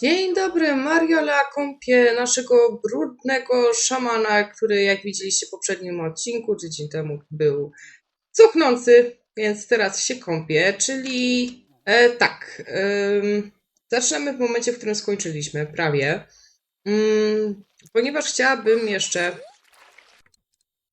Dzień dobry, Mariola kąpie naszego brudnego szamana, który jak widzieliście w poprzednim odcinku, tydzień temu był cuchnący, więc teraz się kąpie, czyli e, tak, em, zaczynamy w momencie, w którym skończyliśmy, prawie, Mm, ponieważ chciałabym jeszcze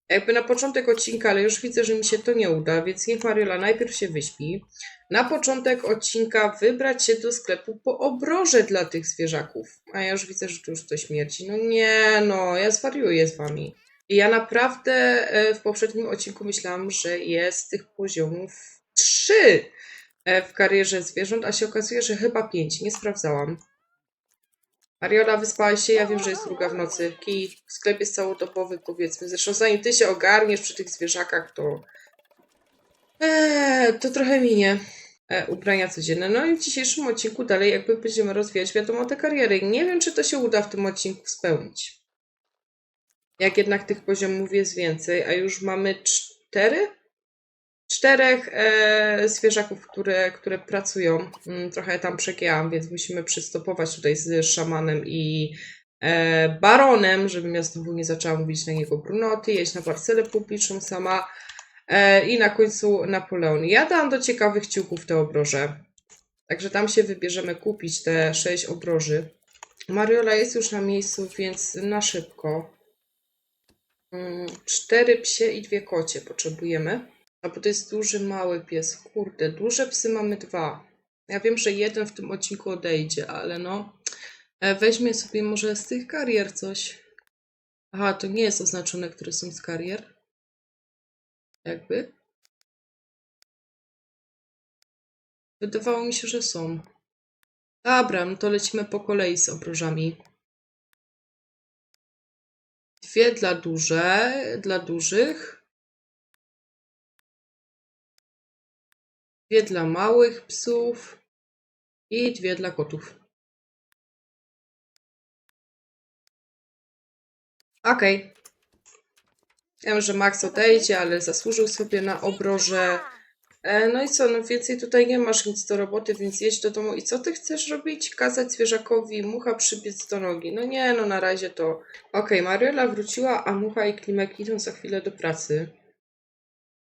jakby na początek odcinka, ale już widzę, że mi się to nie uda, więc niech Mariola najpierw się wyśpi. Na początek odcinka wybrać się do sklepu po obroże dla tych zwierzaków. A ja już widzę, że tu już to śmierci. No nie, no, ja zwariuję z wami. I ja naprawdę e, w poprzednim odcinku myślałam, że jest tych poziomów trzy e, w karierze zwierząt, a się okazuje, że chyba pięć. Nie sprawdzałam. Mariola, wyspałaś się? Ja wiem, że jest druga w nocy. Kij, sklep jest całodobowy, powiedzmy. Zresztą zanim ty się ogarniesz przy tych zwierzakach, to... Eee, to trochę minie. E, ubrania codzienne. No i w dzisiejszym odcinku dalej jakby będziemy rozwijać, wiadomo, te kariery. Nie wiem, czy to się uda w tym odcinku spełnić. Jak jednak tych poziomów jest więcej, a już mamy cztery? Czterech e, zwierzaków, które, które pracują. Mm, trochę tam przegięłam, więc musimy przystopować tutaj z szamanem i e, baronem, żebym ja znowu nie zaczęła mówić na niego brunoty, jeść na parcelę publiczną sama. E, I na końcu Napoleon. Ja dałam do ciekawych ciuchów te obroże. Także tam się wybierzemy kupić te sześć obroży. Mariola jest już na miejscu, więc na szybko. Mm, Cztery psie i dwie kocie potrzebujemy. A bo to jest duży, mały pies. Kurde, duże psy mamy dwa. Ja wiem, że jeden w tym odcinku odejdzie, ale no. e, Weźmie sobie może z tych karier coś. Aha, to nie jest oznaczone, które są z karier. Jakby. Wydawało mi się, że są. Dobra, no to lecimy po kolei z obrożami. Dwie dla duże, dla dużych. Dwie dla małych psów. I dwie dla kotów. Okej. Wiem, że Max odejdzie, ale zasłużył sobie na obroże. E, no i co, no więcej tutaj nie masz nic do roboty, więc jedź do domu. I co ty chcesz robić? Kazać zwierzakowi mucha przybiec do nogi. No nie, no na razie to... Okej, Mariola wróciła, a mucha i Klimek idą za chwilę do pracy.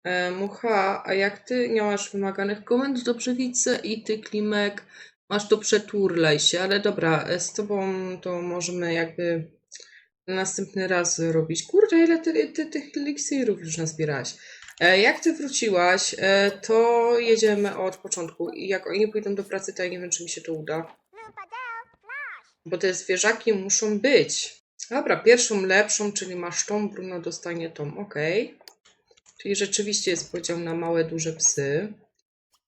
E, mucha, a jak ty nie masz wymaganych komend, dobrze widzę, i ty, Klimek, masz to przeturlaj się, ale dobra, e, z tobą to możemy jakby następny raz robić. Kurde, ile ty, ty tych eliksirów już nazbierałaś. E, jak ty wróciłaś, to jedziemy od początku. I jak oni pójdą do pracy, to ja nie wiem, czy mi się to uda. Bo te zwierzaki muszą być. Dobra, pierwszą lepszą, czyli masz tą, Bruno dostanie tą, okej. Czyli rzeczywiście jest podział na małe, duże psy.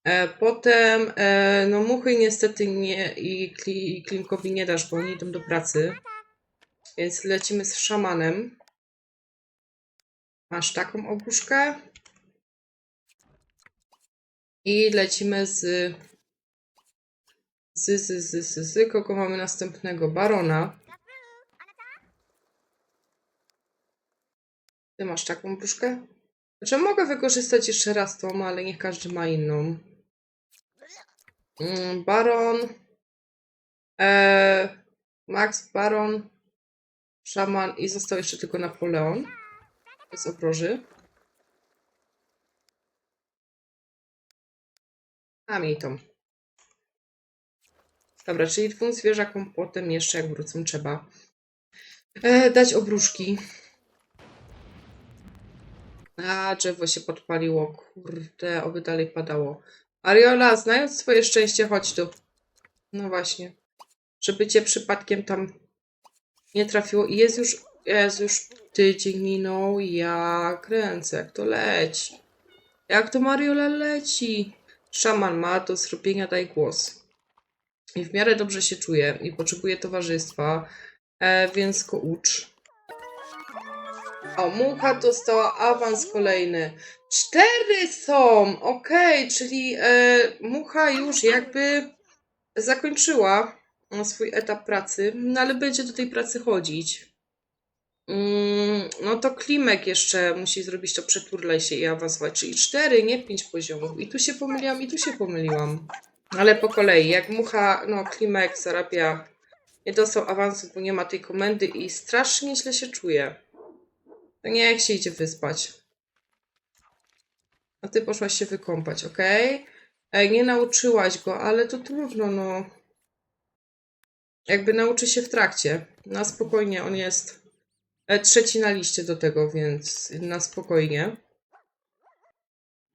E, potem, e, no muchy niestety nie i, kli, i Klimkowi nie dasz, bo oni idą do pracy. Więc lecimy z szamanem. Masz taką opuszkę. I lecimy z... Z, z, z, z, z, kogo mamy następnego? Barona. Ty masz taką puszkę? Znaczy mogę wykorzystać jeszcze raz tą, ale niech każdy ma inną. Mm, Baron. E, Max, Baron. Szaman i został jeszcze tylko Napoleon. Z obroży. A miej tą. Dobra, czyli dwóm zwierzakom potem jeszcze jak wrócą trzeba e, dać obruszki. A, drzewo się podpaliło. Kurde, oby dalej padało. Ariola, znając swoje szczęście, chodź tu. No właśnie. Żeby cię przypadkiem tam nie trafiło. I jest już, jest już tydzień minął. Ja kręcę, jak to leci. Jak to Mariola leci. Szaman ma do zrobienia, daj głos. I w miarę dobrze się czuje i potrzebuje towarzystwa, e, więc go ucz. O, mucha dostała awans kolejny. Cztery są! Okej, czyli e, mucha już jakby zakończyła swój etap pracy, no ale będzie do tej pracy chodzić. Mm, no to Klimek jeszcze musi zrobić to przeturlaj się i awansować, czyli cztery, nie pięć poziomów. I tu się pomyliłam, i tu się pomyliłam. Ale po kolei, jak mucha, no Klimek zarabia nie dostał awansu, bo nie ma tej komendy i strasznie źle się czuje. To nie jak się idzie wyspać. A ty poszłaś się wykąpać, ok? Nie nauczyłaś go, ale to trudno, no. Jakby nauczy się w trakcie. Na spokojnie, on jest e, trzeci na liście do tego, więc na spokojnie.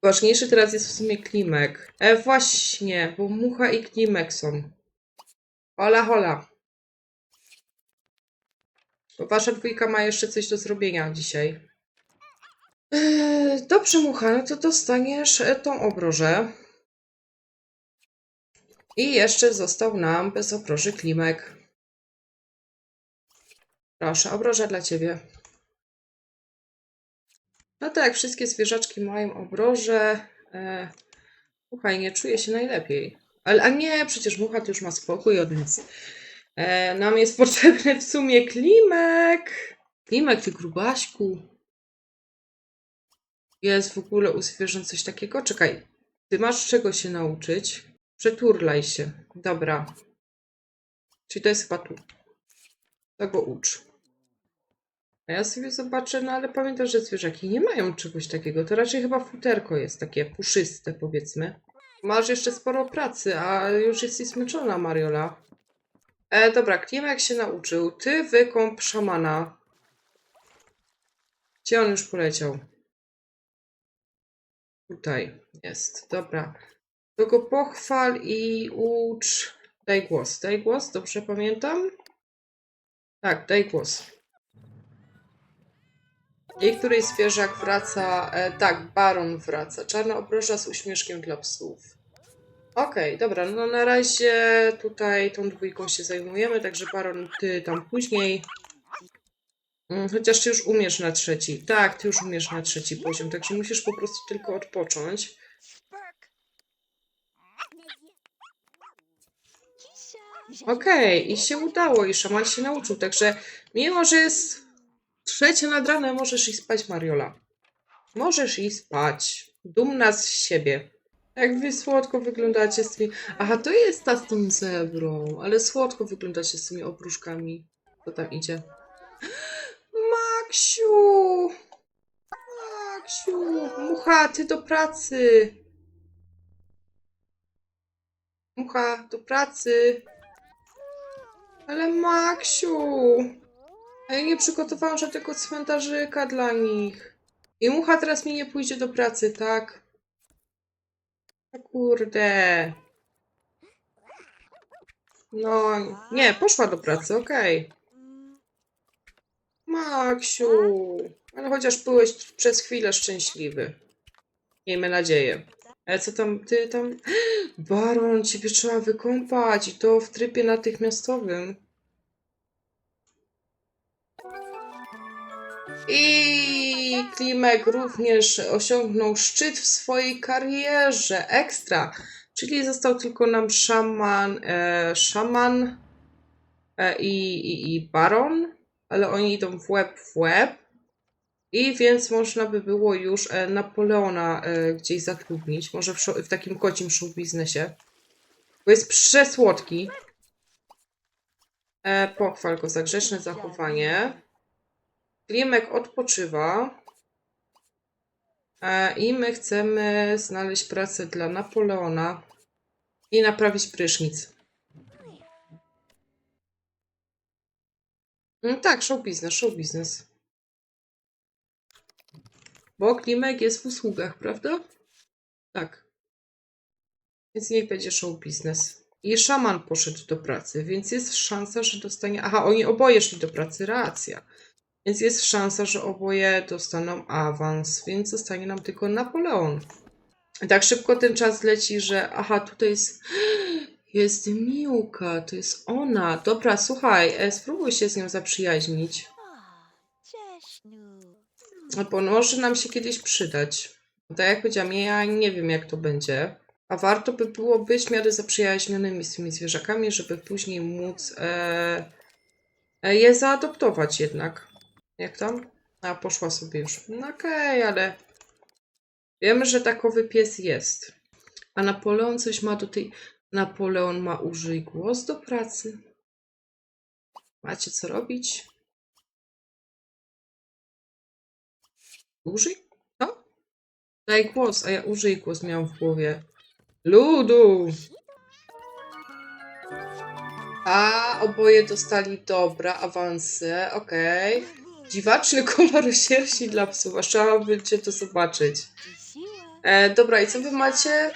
Ważniejszy teraz jest w sumie Klimek. E, właśnie, bo Mucha i Klimek są. Hola, hola. Wasza dwójka ma jeszcze coś do zrobienia dzisiaj. E, dobrze, Mucha, no to dostaniesz e, tą obrożę. I jeszcze został nam bez obroży Klimek. Proszę, obroża dla ciebie. No tak, wszystkie zwierzaczki mają obroże. E, słuchaj, nie czuję się najlepiej. Ale a nie, przecież mucha to już ma spokój od nas. E, nam jest potrzebny w sumie klimek. Klimek, ty grubaśku. Jest w ogóle u zwierząt coś takiego? Czekaj, ty masz czego się nauczyć? Przeturlaj się. Dobra. Czyli to jest chyba tu. To go ucz. A ja sobie zobaczę, no ale pamiętam, że zwierzaki nie mają czegoś takiego. To raczej chyba futerko jest takie puszyste, powiedzmy. Masz jeszcze sporo pracy, a już jesteś zmęczona, Mariola. E, dobra, Klimek się nauczył. Ty wykąp szamana. Gdzie on już poleciał? Tutaj jest, dobra. To go pochwal i ucz. Daj głos, daj głos, dobrze pamiętam? Tak, daj głos. I zwierzak wraca. E, tak, baron wraca. Czarna obroża z uśmieszkiem dla psów. Okej, dobra, no na razie tutaj tą dwójką się zajmujemy, także baron, ty tam później. Mm, Chociaż ty już umiesz na trzeci. Tak, ty już umiesz na trzeci poziom, także musisz po prostu tylko odpocząć. Okej, i się udało, i szaman się nauczył, także mimo, że jest trzecia nad ranem, możesz iść spać, Mariola. Możesz iść spać. Dumna z siebie. Jak wy słodko wyglądacie z tymi... Aha, to jest ta z tą zebrą, ale słodko wyglądacie z tymi opróżkami. Co tam idzie? Maksiu! Maksiu! Mucha, ty do pracy! Mucha, do pracy! Ale Maksiu! A ja nie przygotowałam żadnego cmentarzyka dla nich. I mucha teraz mi nie pójdzie do pracy, tak? Kurde. No, nie, poszła do pracy, okej. Maksiu, ale chociaż byłeś przez chwilę szczęśliwy. Miejmy nadzieję. Ale co tam, ty tam... Baron, ciebie trzeba wykąpać i to w trybie natychmiastowym. I Klimek również osiągnął szczyt w swojej karierze. Ekstra. Czyli został tylko nam szaman, e, szaman e, i, i, i baron, ale oni idą w łeb w łeb. I więc można by było już e, Napoleona e, gdzieś zatrudnić. Może w, w takim kocim show biznesie. Bo jest przesłodki. E, pochwal go za grzeczne zachowanie. Klimek odpoczywa. I my chcemy znaleźć pracę dla Napoleona i naprawić prysznic. Mm, tak, show biznes, show biznes. Bo Klimek jest w usługach, prawda? Tak. Więc niech będzie show biznes. I szaman poszedł do pracy, więc jest szansa, że dostanie. Aha, oni oboje szli do pracy, racja. Więc jest szansa, że oboje dostaną awans, więc zostanie nam tylko Napoleon. Tak szybko ten czas leci, że aha, tutaj jest. Jest Miłka, to jest ona. Dobra, słuchaj, e, spróbuj się z nią zaprzyjaźnić. Bo może nam się kiedyś przydać. Tak jak powiedziałam, ja nie wiem jak to będzie. A warto by było być w miarę zaprzyjaźnionymi z tymi zwierzakami, żeby później móc e, e, je zaadoptować jednak. Jak tam? A, poszła sobie już. No okej, ale wiemy, że takowy pies jest. A Napoleon coś ma do tej... Napoleon ma użyj głos do pracy. Macie co robić? Użyj? Co? Daj głos, a ja użyj głos miałam w głowie. Ludu! A, oboje dostali dobra awanse, okej. Dziwaczny kolor sierści dla psów, aż trzeba będzie to zobaczyć. E, dobra, i co wy macie?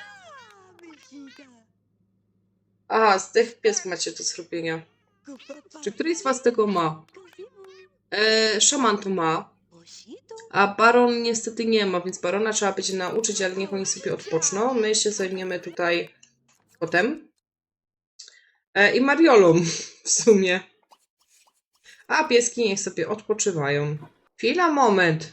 Aha, zdech pies macie do zrobienia. Czy któryś z was tego ma? E, szaman to ma, a baron niestety nie ma, więc barona trzeba będzie nauczyć, ale niech oni sobie odpoczną. My się zajmiemy tutaj potem. E, I Mariolą w sumie. A pieski niech sobie odpoczywają. Chwila, moment.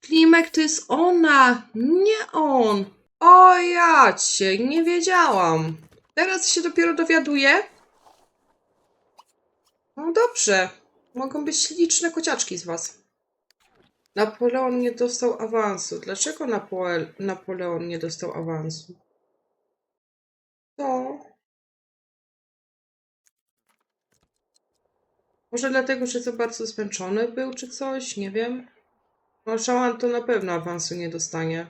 Klimek to jest ona, nie on. O ja cię, nie wiedziałam. Teraz się dopiero dowiaduję. No dobrze. Mogą być liczne kociaczki z was. Napoleon nie dostał awansu. Dlaczego Napoel Napoleon nie dostał awansu? To. Może dlatego, że za bardzo zmęczony był, czy coś? Nie wiem. No, szaman to na pewno awansu nie dostanie.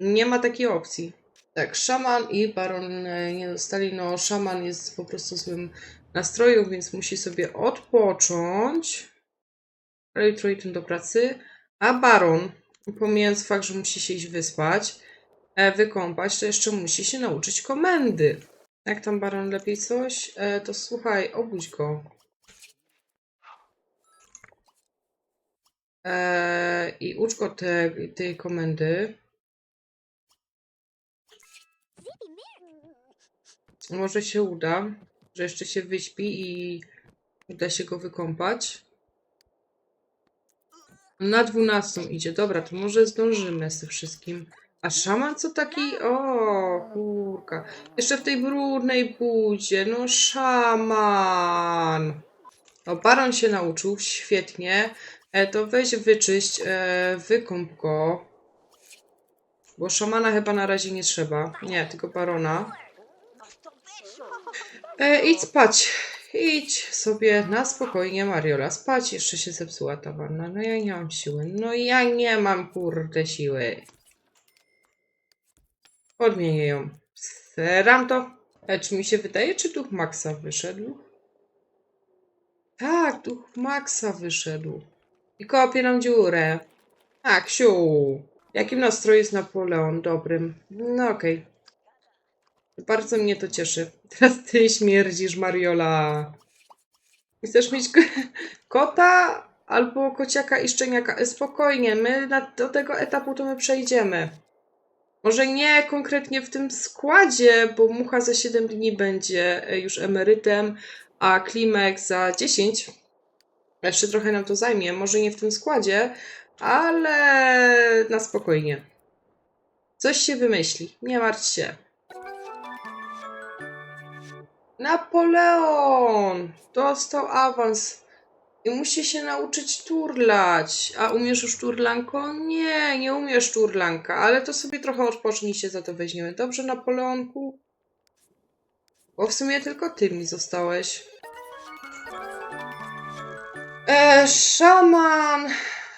Nie ma takiej opcji. Tak, szaman i baron e, nie dostali. No, szaman jest po prostu w złym nastroju, więc musi sobie odpocząć. Ale jutro idą do pracy. A baron, pomijając fakt, że musi się iść wyspać, e, wykąpać, to jeszcze musi się nauczyć komendy. Jak tam baron lepiej coś? E, to słuchaj, obudź go. E, I ucz go te, tej komendy. Może się uda, że jeszcze się wyśpi i uda się go wykąpać. Na 12 idzie. Dobra, to może zdążymy z tym wszystkim. A szaman co taki? O, kurka. Jeszcze w tej brudnej budzie. No, szaman. No, baron się nauczył. Świetnie. E, to weź wyczyść, e, wykąp go. Bo szamana chyba na razie nie trzeba. Nie, tylko barona. E, idź spać. Idź sobie na spokojnie, Mariola. Spać. Jeszcze się zepsuła ta wanna. No ja nie mam siły. No ja nie mam kurde siły. Odmienię ją. Seram to. E, czy mi się wydaje, czy duch Maxa wyszedł? Tak, duch Maxa wyszedł. I kopie nam dziurę. Tak, siu. Jakim nastroju jest Napoleon? Dobrym. No okej. Bardzo mnie to cieszy. Teraz ty śmierdzisz, Mariola. Chcesz mieć ko- kota albo kociaka i szczeniaka? E, Spokojnie, my na, do tego etapu to my przejdziemy. Może nie konkretnie w tym składzie, bo Mucha za 7 dni będzie e, już emerytem, a Klimek za 10. Jeszcze trochę nam to zajmie. Może nie w tym składzie, ale na spokojnie. Coś się wymyśli. Nie martw się. Napoleon! Dostał awans. I musi się nauczyć turlać. A umiesz już turlanko? Nie, nie umiesz turlanka, ale to sobie trochę odpocznij się za to weźmiemy. Dobrze, Napoleonku? Bo w sumie tylko ty mi zostałeś. E, szaman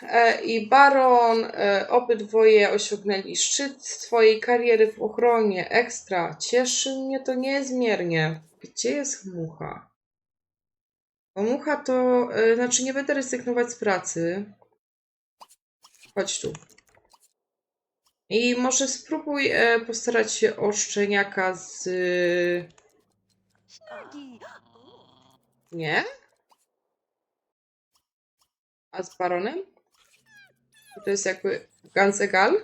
e, i baron e, obydwoje osiągnęli szczyt swojej kariery w ochronie. Ekstra. Cieszy mnie to niezmiernie. Gdzie jest mucha? Bo mucha to. Znaczy, nie będę rezygnować z pracy. Chodź tu. I może spróbuj postarać się o szczeniaka z. Nie? A z baronem? To jest jakby ganz egal?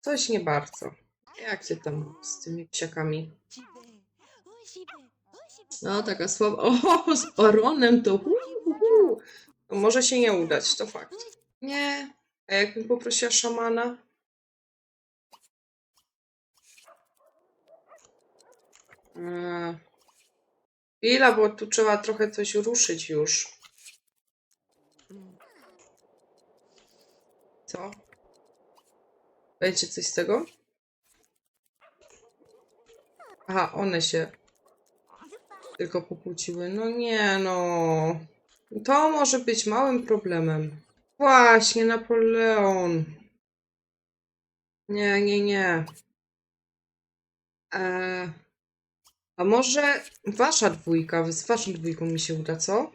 Coś nie bardzo. Jak cię tam z tymi psiakami? No, taka słaba. O, z baronem to. hu, hu, hu. No, może się nie udać, to fakt. Nie. A jakbym poprosiła szamana? Eee. Chwila, bo tu trzeba trochę coś ruszyć już. Co? Będzie coś z tego? Aha, one się tylko pokłóciły. No nie no. To może być małym problemem. Właśnie, Napoleon. Nie, nie, nie. Eee, a może wasza dwójka, z waszą dwójką mi się uda, co?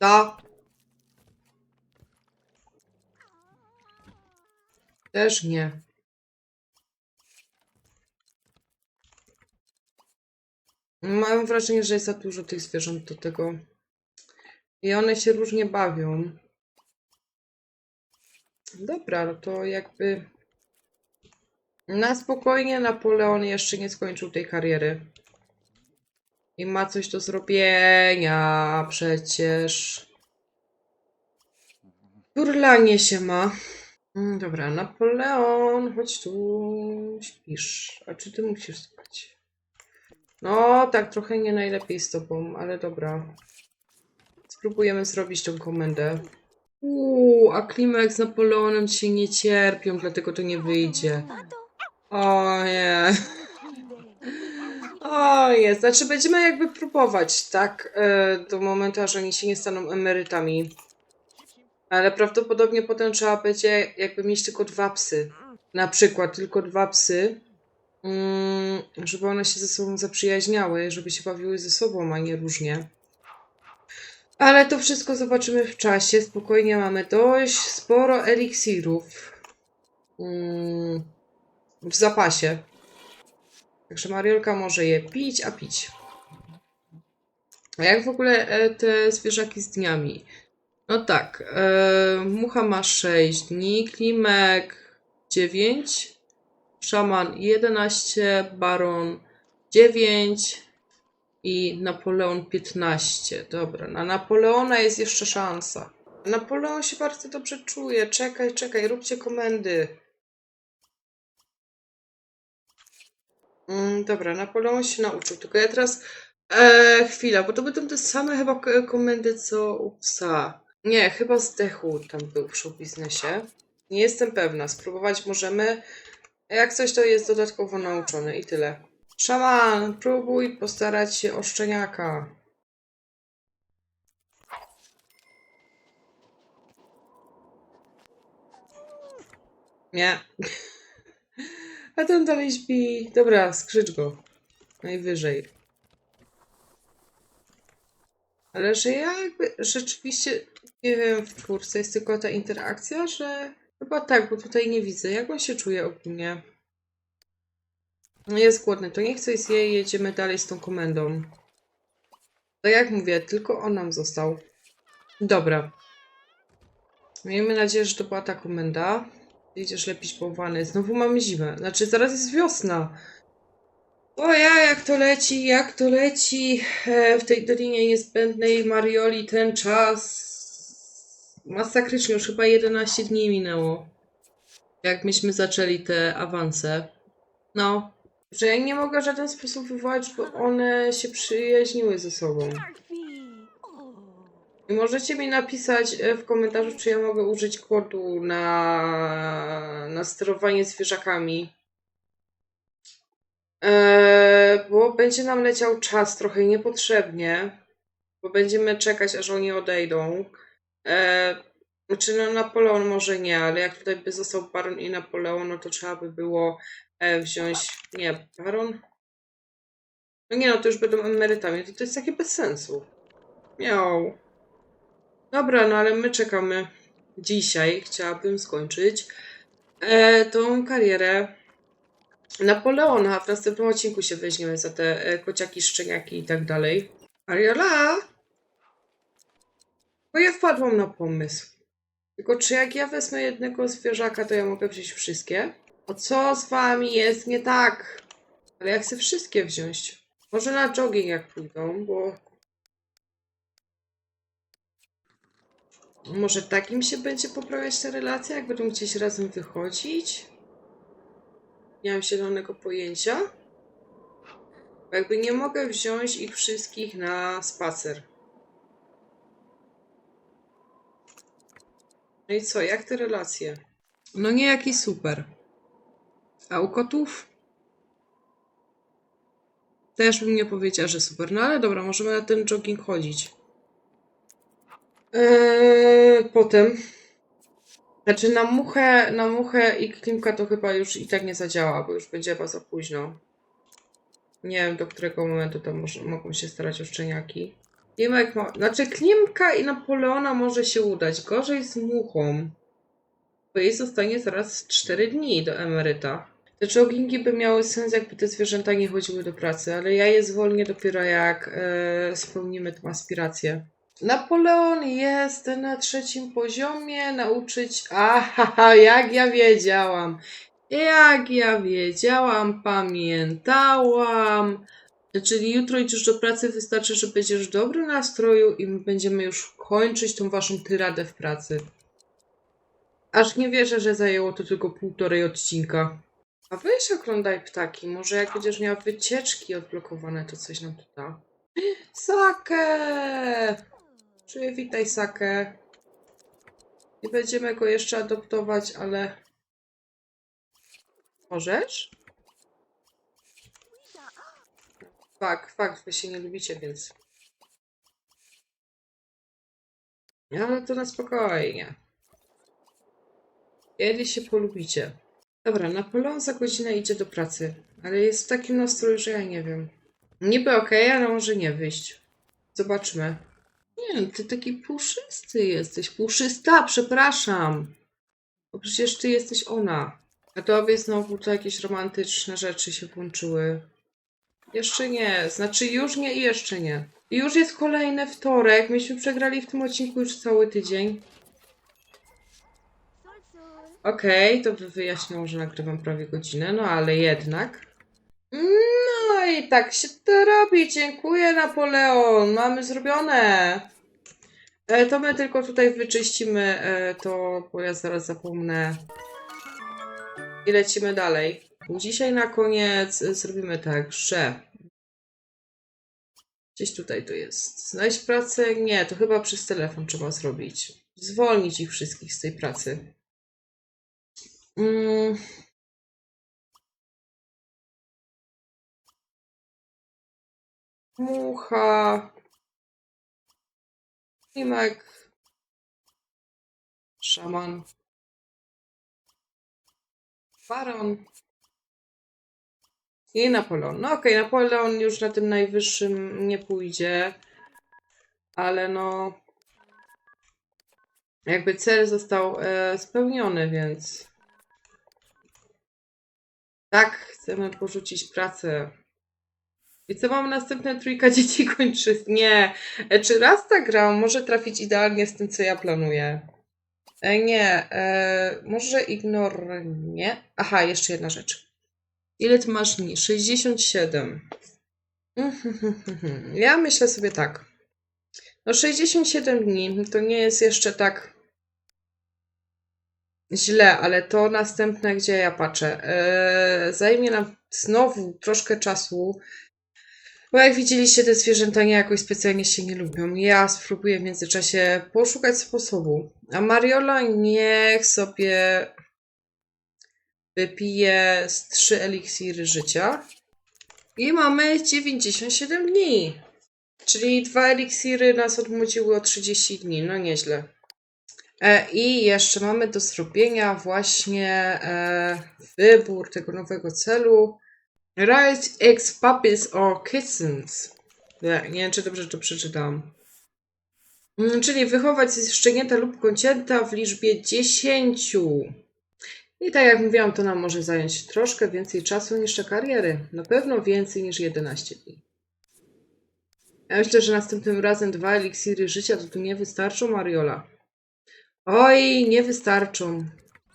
Da. Też nie. Mam wrażenie, że jest za dużo tych zwierząt do tego. I one się różnie bawią. Dobra, no to jakby na spokojnie Napoleon jeszcze nie skończył tej kariery. I ma coś do zrobienia przecież. Turlanie się ma. Mm, Dobra, Napoleon, chodź tu, śpisz. A czy ty musisz spać? No, tak, trochę nie najlepiej z tobą, ale dobra. Spróbujemy zrobić tą komendę. Uuu, a Klimek z Napoleonem się nie cierpią, dlatego to nie wyjdzie. O nie. O jest, znaczy będziemy jakby próbować, tak, e, do momentu, aż oni się nie staną emerytami. Ale prawdopodobnie potem trzeba będzie jakby mieć tylko dwa psy. Na przykład tylko dwa psy, mm, żeby one się ze sobą zaprzyjaźniały, żeby się bawiły ze sobą, a nie różnie. Ale to wszystko zobaczymy w czasie. Spokojnie mamy dość sporo eliksirów mm, w zapasie. Także Mariolka może je pić, a pić. A jak w ogóle e, te zwierzaki z dniami? No tak, e, Mucha ma 6 dni, Klimek 9, Szaman 11, Baron 9 i Napoleon 15. Dobra, na Napoleona jest jeszcze szansa. Napoleon się bardzo dobrze czuje. Czekaj, czekaj, róbcie komendy. Mm, dobra, Napoleon się nauczył, tylko ja teraz. E, chwila, bo to będą te same chyba komendy co u psa. Nie, chyba zdechł tam był w show biznesie. Nie jestem pewna, spróbować możemy. Jak coś, to jest dodatkowo nauczony i tyle. Szaman, próbuj postarać się o szczeniaka. Nie. A ten dalej śpi. Dobra, skrzycz go. Najwyżej. Ale że ja jakby rzeczywiście nie wiem, w czwórce jest tylko ta interakcja, że chyba tak, bo tutaj nie widzę. Jak on się czuje ogólnie? No jest głodny, to niech coś zje i jedziemy dalej z tą komendą. To jak mówię, tylko on nam został. Dobra. Miejmy nadzieję, że to była ta komenda. Idziesz lepić bałwany. Znowu mamy zimę. Znaczy, zaraz jest wiosna. O ja, jak to leci, jak to leci. E, w tej Dolinie Niezbędnej Marioli ten czas masakrycznie, już chyba 11 dni minęło. Jak myśmy zaczęli te awanse. No, że ja nie mogę w żaden sposób wywołać, bo one się przyjaźniły ze sobą. Możecie mi napisać e, w komentarzu, czy ja mogę użyć kodu na, na sterowanie zwierzakami. Eee, bo będzie nam leciał czas trochę niepotrzebnie, bo będziemy czekać, aż oni odejdą. Eee, znaczy, no Napoleon może nie, ale jak tutaj by został Baron i Napoleon, no to trzeba by było e, wziąć. Nie, Baron? No nie, no to już będą emerytami, to to jest takie bez sensu. Miał. Dobra, no ale my czekamy. Dzisiaj chciałabym skończyć e, tą karierę Napoleona. W następnym odcinku się weźmiemy za te e, kociaki, szczeniaki i tak dalej. Ariola! Bo ja wpadłam na pomysł. Tylko czy jak ja wezmę jednego zwierzaka, to ja mogę wziąć wszystkie? O co z wami jest nie tak? Ale ja chcę wszystkie wziąć. Może na jogging jak pójdą, bo Może takim się będzie poprawiać ta relacja, jak będą gdzieś razem wychodzić? Nie mam zielonego pojęcia. Jakby nie mogę wziąć ich wszystkich na spacer. No i co, jak te relacje? No niejaki super. A u kotów? Też bym nie powiedziała, że super. No ale dobra, możemy na ten jogging chodzić. Eee, potem. Znaczy na muchę, na muchę i klimka to chyba już i tak nie zadziała, bo już będzie chyba za późno. Nie wiem, do którego momentu tam może, mogą się starać o szczeniaki. Klimek ma... Znaczy Klimka i Napoleona może się udać. Gorzej z muchą. Bo jej zostanie zaraz 4 dni do emeryta. Te joggingi by miały sens, jakby te zwierzęta nie chodziły do pracy, ale ja je zwolnię dopiero jak e, spełnimy tę aspirację. Napoleon jest na trzecim poziomie, nauczyć... Aha, jak ja wiedziałam. Jak ja wiedziałam, pamiętałam. Czyli jutro idziesz do pracy, wystarczy, że będziesz w dobrym nastroju i my będziemy już kończyć tą waszą tyradę w pracy. Aż nie wierzę, że zajęło to tylko półtorej odcinka. A weź oglądaj ptaki. Może jak będziesz miała wycieczki odblokowane, to coś nam to da. Sakę! Przywitaj Sakę. Nie będziemy go jeszcze adoptować, ale... Możesz? Fakt, fakt, wy się nie lubicie, więc... Ale to na spokojnie. Kiedyś się polubicie. Dobra, Napoleon za godzinę idzie do pracy, ale jest w takim nastroju, że ja nie wiem. Niby okej, ale może nie wyjść. Zobaczmy. Nie, ty taki puszysty jesteś. Puszysta, przepraszam. Bo przecież ty jesteś ona. A tobie znowu to jakieś romantyczne rzeczy się włączyły. Jeszcze nie, znaczy już nie i jeszcze nie. Już jest kolejny wtorek. Myśmy przegrali w tym odcinku już cały tydzień. Okej, to by wyjaśniało, że nagrywam prawie godzinę, no ale jednak. No i tak się to robi. Dziękuję, Napoleon. Mamy zrobione. E, to my tylko tutaj wyczyścimy e, to, bo ja zaraz zapomnę. I lecimy dalej. Dzisiaj na koniec zrobimy tak, że gdzieś tutaj to jest. Znaleźć pracę? Nie, to chyba przez telefon trzeba zrobić. Zwolnić ich wszystkich z tej pracy. Mm. Mucha. Klimek. Szaman. Baron. I Napoleon. No okej, Napoleon już na tym najwyższym nie pójdzie. Ale no. Jakby cel został e, spełniony, więc. Tak, chcemy porzucić pracę. I co mamy następne trójka dzieci kończy? Nie. E, Czy raz ta gra może trafić idealnie z tym, co ja planuję? E, nie. E, może ignor... Nie. Aha, jeszcze jedna rzecz. Ile ty masz dni? 67. Mhm, Ja myślę sobie tak. No 67 dni to nie jest jeszcze tak źle, ale to następne, gdzie ja patrzę, e, zajmie nam znowu troszkę czasu, bo jak widzieliście, te zwierzęta nie jakoś specjalnie się nie lubią. Ja spróbuję w międzyczasie poszukać sposobu. A Mariola niech sobie wypije z trzy eliksiry życia. I mamy 97 dni. Czyli dwa eliksiry nas odmłodziły o 30 dni. No nieźle. E, I jeszcze mamy do zrobienia właśnie e, wybór tego nowego celu. Raise X puppies or kittens. Nie, nie wiem, czy dobrze to przeczytałam. Mm, Czyli wychować szczenięta lub kącięta w liczbie 10. I tak jak mówiłam, to nam może zająć troszkę więcej czasu niż te kariery. Na pewno więcej niż 11 dni. Ja myślę, że następnym razem dwa eliksiry życia to tu nie wystarczą, Mariola. Oj, nie wystarczą.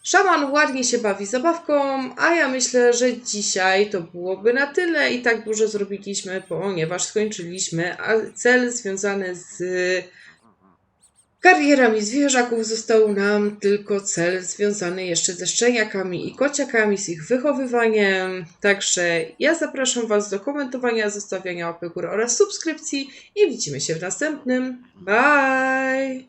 Szaman ładnie się bawi zabawką, a ja myślę, że dzisiaj to byłoby na tyle i tak dużo zrobiliśmy, ponieważ skończyliśmy, cel związany z karierami zwierzaków został nam tylko cel związany jeszcze ze szczeniakami i kociakami, z ich wychowywaniem. Także ja zapraszam Was do komentowania, zostawiania łapek oraz subskrypcji i widzimy się w następnym. Bye!